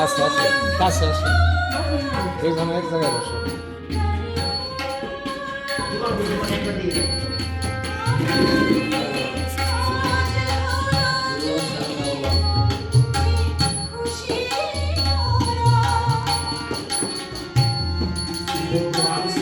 কাছে আসে কাছে আসে এখানে এক জায়গায় বসে। বুঝে